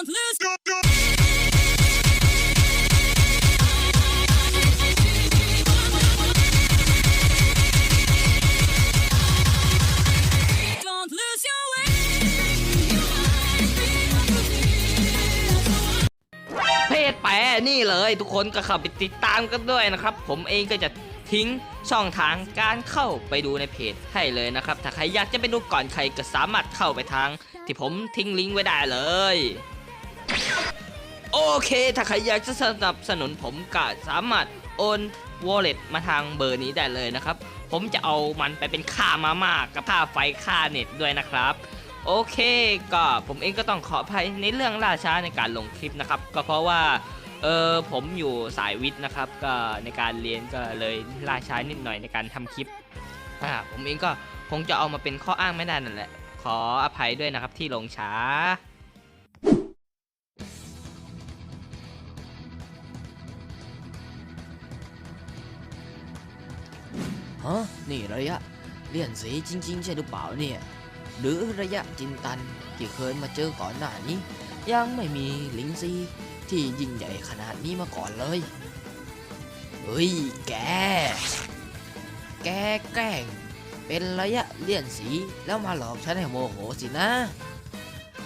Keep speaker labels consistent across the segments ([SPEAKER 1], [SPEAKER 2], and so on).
[SPEAKER 1] Don't lose. Go, go.
[SPEAKER 2] เพจแปรนี่เลยทุกคนก็เข้าไปติดตามกันด้วยนะครับ ผมเองก็จะทิ้งช่องทางการเข้าไปดูในเพจให้เลยนะครับ ถ้าใครอยากจะไปดูก่อนใครก็สามารถเข้าไปทาง ที่ผมทิ้งลิงก์ไว้ได้เลย โอเค ถ้าใครอยากจะสนับสนุนผมก็สามารถโอน wallet มาทางเบอร์นี้ได้เลยนะครับ ผมจะเอามันไปเป็นค่ามาม่ากับค่าไฟค่าเน็ตด้วยนะครับ โอเค ก็ผมเองก็ต้องขออภัยในเรื่องล่าช้าในการลงคลิปนะครับ ก็เพราะว่าเออผมอยู่สายวิทย์นะครับ ก็ในการเรียนก็เลยล่าช้านิดหน่อยในการทำคลิปอ่าผมเองก็คงจะเอามาเป็นข้ออ้างไม่ได้นั่นแหละ ขออภัยด้วยนะครับที่ลงช้า
[SPEAKER 3] ฮะนี่ระยะเลี่ยนสีจริง ๆ ใช่หรือเปล่าเนี่ย หรือระยะจินตันที่เคยมาเจอก่อนหน้านี้ ยังไม่มีลิงซีที่ยิ่งใหญ่ขนาดนี้มาก่อนเลยเฮ้ยแก แกแกล้งเป็นระยะเลี่ยนสีแล้วมาหลอกฉันให้โมโหสินะ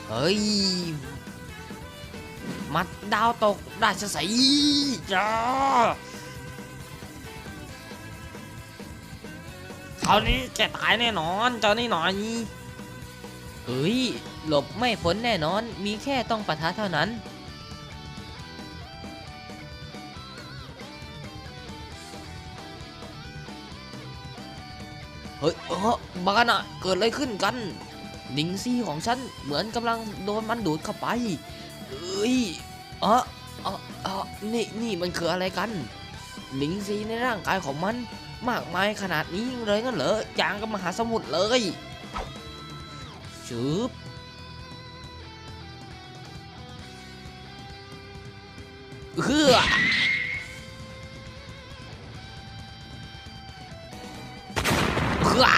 [SPEAKER 3] เฮ้ย มัดดาวตกราชสีจ้า
[SPEAKER 4] คราวนี้แกตายแน่นอนเจ้านี่หน่อย
[SPEAKER 3] เฮ้ยหลบไม่พ้นแน่นอนมีแค่ต้องปะทะเท่านั้น เฮ้ยเออบ้านะเกิดอะไรขึ้นกันลิงซี่ของฉันเหมือนกำลังโดนมันดูดเข้าไปเฮ้ยเออเออเออนี่นี่มันคืออะไรกัน ลิงซีในร่างกายของมัน มากมายขนาดนี้เลยงั้นเหรออย่างกับมหาสมุทรเลยชืบเฮือเฮือ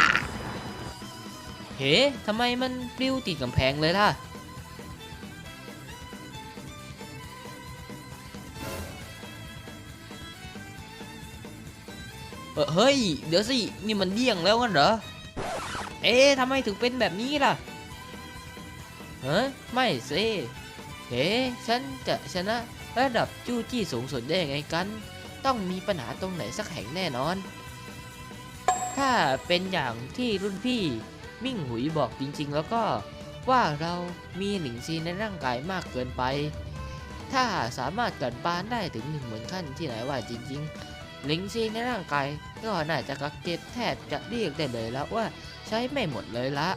[SPEAKER 3] เฮ้ทำไมมันปลิวติดกำแพงเลยล่ะ เออเฮ้ย เดี๋ยวสิ นี่มันเดี่ยงแล้วกันเหรอ เอ๊ะทำไมถึงเป็นแบบนี้ล่ะฮะไม่สิเฮ้ฉันจะชนะระดับจู้จี้สูงสุดได้ยังไงกัน ต้องมีปัญหาตรงไหนสักแห่งแน่นอน ถ้าเป็นอย่างที่รุ่นพี่มิ่งหุยบอกจริง ๆ แล้วก็ว่าเรามีหลิงซีในร่างกายมากเกินไป ถ้าสามารถกันปานได้ถึงหนึ่งเหมือนขั้นที่ไหนว่าจริง ๆ ลิงซีในร่างกายก็น่าจะกักเก็บแทบจะเรียกได้เลยแล้วว่าใช้ไม่หมดเลยละ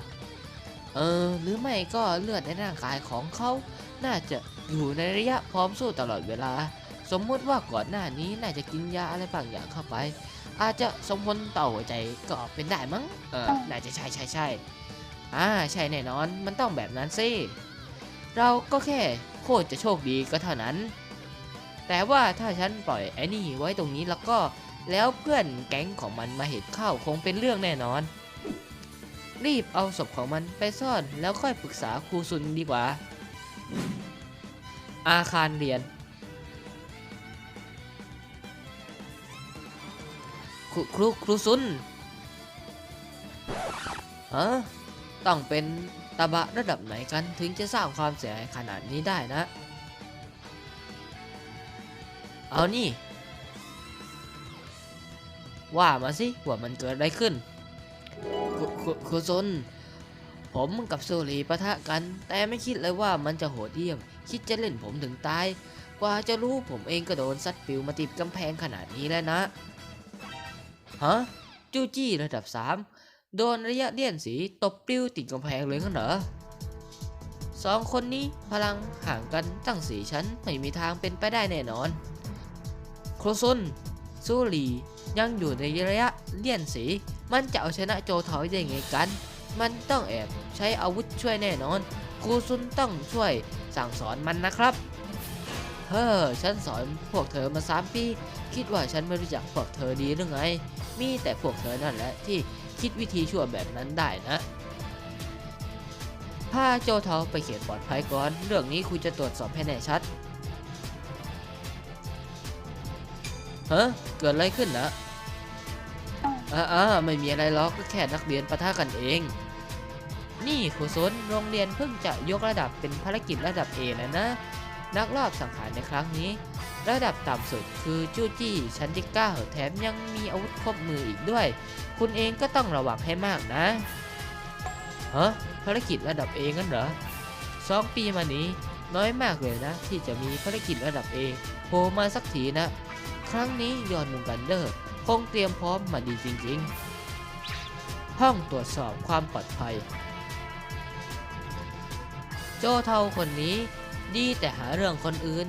[SPEAKER 3] เออ หรือไม่ก็เลือดในร่างกายของเขาน่าจะอยู่ในระยะพร้อมสู้ตลอดเวลา สมมุติว่าก่อนหน้านี้น่าจะกินยาอะไรบางอย่างเข้าไป อาจจะส่งผลต่อหัวใจก็เป็นได้มั้ง เออ น่าจะใช่ใช่ใช่อ่าใช่แน่นอนมันต้องแบบนั้นสิ เราก็แค่โคตรจะโชคดีก็เท่านั้น แต่ว่าถ้าฉันปล่อยไอ้นี่ไว้ตรงนี้แล้วก็แล้วเพื่อนแก๊งของมันมาเห็นเข้าคงเป็นเรื่องแน่นอน รีบเอาศพของมันไปซ่อนแล้วค่อยปรึกษาครูซุนดีกว่า อาคารเรียนครูครูครูซุนฮะต้องเป็นตาบะระดับไหนกันถึงจะสร้างความเสียหายขนาดนี้ได้นะ เอานี่ ว่ามาสิว่ามันเกิดอะไรขึ้นครูครูครูซนผมกับโซลีปะทะกัน แต่ไม่คิดเลยว่ามันจะโหดเยี่ยม คิดจะเล่นผมถึงตาย กว่าจะรู้ผมเองก็โดนซัดปิวมาติดกำแพงขนาดนี้แล้วนะ ฮะ จูจี้ระดับ 3 โดนระยะเลี่ยนสีตบปลิวติดกำแพงเลยงั้นเหรอสองคนนี้พลังห่างกันตั้งสี่ชั้น ไม่มีทางเป็นไปได้แน่นอน โครซุนซูรียังอยู่ในระยะเลี่ยนสี มันจะเอาชนะโจทอยได้ไงกัน มันต้องแอบใช้อาวุธช่วยแน่นอนครูซุนต้องช่วยสั่งสอนมันนะครับ เฮ้อ ฉันสอนพวกเธอมาสามปี คิดว่าฉันไม่รู้จักพวกเธอดีหรือไง มีแต่พวกเธอนั่นแหละที่คิดวิธีชั่วแบบนั้นได้นะพาโจเทาไปเขตปลอดภัยก่อน เรื่องนี้คุยจะตรวจสอบให้แน่ชัด ฮะเกิดอะไรขึ้นนะอ่าอ่าไม่มีอะไรหรอกก็แค่นักเรียนปะทะกันเอง นี่ครูซนโรงเรียนเพิ่งจะยกระดับเป็นภารกิจระดับ A แล้วนะ นักลอบสังหารในครั้งนี้ ระดับต่ำสุดคือจู้จี้ชั้นที่9แถมยังมีอาวุธครบมืออีกด้วย คุณเองก็ต้องระวังให้มากนะฮะภารกิจระดับ A งั้นเหรอสองปีมานี้น้อยมากเลยนะ ที่จะมีภารกิจระดับ A โผล่มาสักทีนะ ครั้งนี้ยอนมุงกันเดอร์คงเตรียมพร้อมมาดีจริงๆ ห้องตรวจสอบความปลอดภัย โจเทาคนนี้ดีแต่หาเรื่องคนอื่น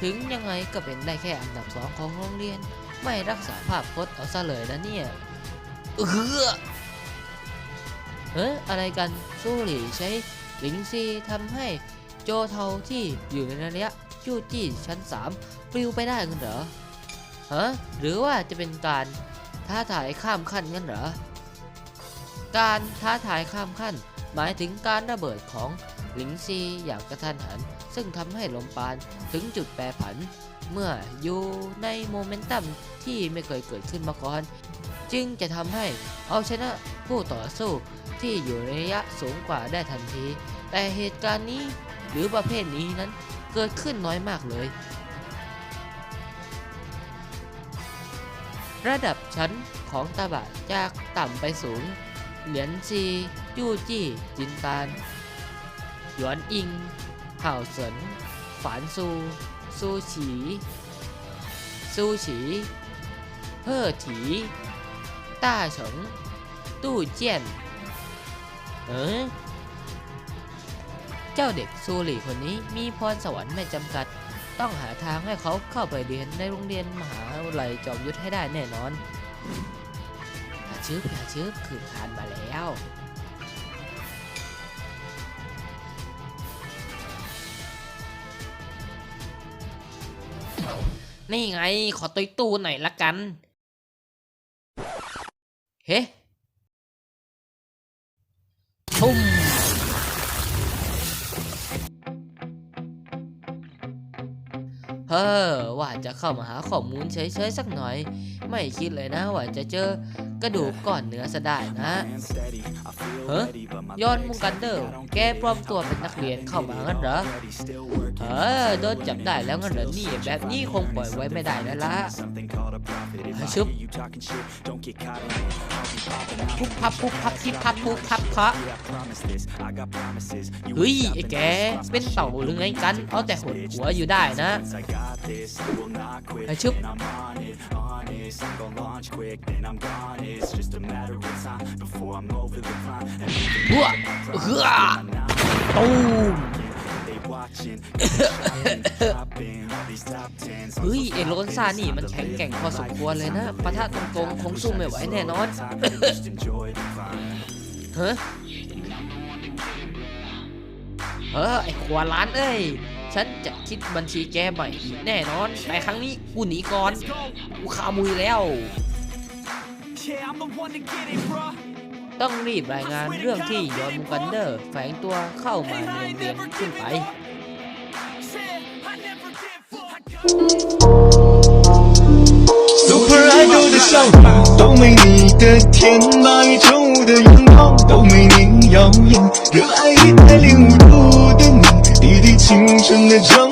[SPEAKER 3] ถึงยังไงก็เป็นได้แค่อันดับสองของโรงเรียน ไม่รักษาภาพพจน์เอาซะเลยนะเนี่ยเออเอ๊ะอะไรกันสู้หลี่ใช้หลิงซีทำให้โจเทาที่อยู่ในระยะจู้จี้ชั้น 3 ปลิวไปได้กันเหรอ ฮะหรือว่าจะเป็นการท้าทายข้ามขั้นงั้นเหรอ การท้าทายข้ามขั้น หมายถึงการระเบิดของหลิงซีอย่างกระทันหัน ซึ่งทำให้ลมปานถึงจุดแปรผัน เมื่ออยู่ในโมเมนตัมที่ไม่เคยเกิดขึ้นมาก่อน จึงจะทำให้เอาชนะผู้ต่อสู้ที่อยู่ในระยะสูงกว่าได้ทันที แต่เหตุการณ์นี้หรือประเภทนี้นั้นเกิดขึ้นน้อยมากเลย ระดับชั้นของตาบะจากต่ำไปสูง เหรียญซีจู้จี้จินตานหยวนอิงเห่าเสินฝานซู ซูฉีซูฉีเฮ่อถีต้าเฉิงตู้เจี้ยนเออเจ้าเด็กซูหลี่คนนี้มีพรสวรรค์ไม่จำกัด ต้องหาทางให้เขาเข้าไปเรียนในโรงเรียนมหาวิทยาลัยจอมยุทธให้ได้แน่นอนหาชื้อหาชื้อคือผ่านมาแล้ว
[SPEAKER 4] นี่ไงขอตุยตู้หน่อยละกัน
[SPEAKER 3] เฮ้ อว่าจะเข้ามาหาข้อมูลเฉยๆสักหน่อย ไม่คิดเลยนะว่าจะเจอกระดูกก้อนเนื้อซะได้นะเฮ้ยอนมุงกันเดอร์ แกปลอมตัวเป็นนักเรียนเข้ามางั้นเหรอเออโดนจับได้แล้วงั้นเหรอนี่ แบบนี้คงปล่อยไว้ไม่ได้แล้วละชุบพุบพับพุบพับทิบพับพุบพับพะเฮ้ยไอ้แกเป็นเต่าหรือไงกัน เอาแต่หดหัวอยู่ได้นะ ไอ้ชุบบัวเฮือตูมเฮ้ยเอโลนซานี่มันแข็งแกร่งพอสมควรเลยนะปะทะตรงๆคงสู้ไม่ไหวแน่นอนเฮ้ยเออไอ้ขวาล้านเอ้ย ฉันจะคิดบัญชีแกใหม่อีกแน่นอน แต่ครั้งนี้กูหนีก่อน กูขามุยแล้ว ต้องรีบรายงานเรื่องที่ยอนมุกันเดอร์ แฝงตัวเข้ามาในโรงเรียนขึ้นไป
[SPEAKER 5] Super Idol 的笑容都没你的甜，那宇宙的阳光都没你耀眼。热爱 jungle.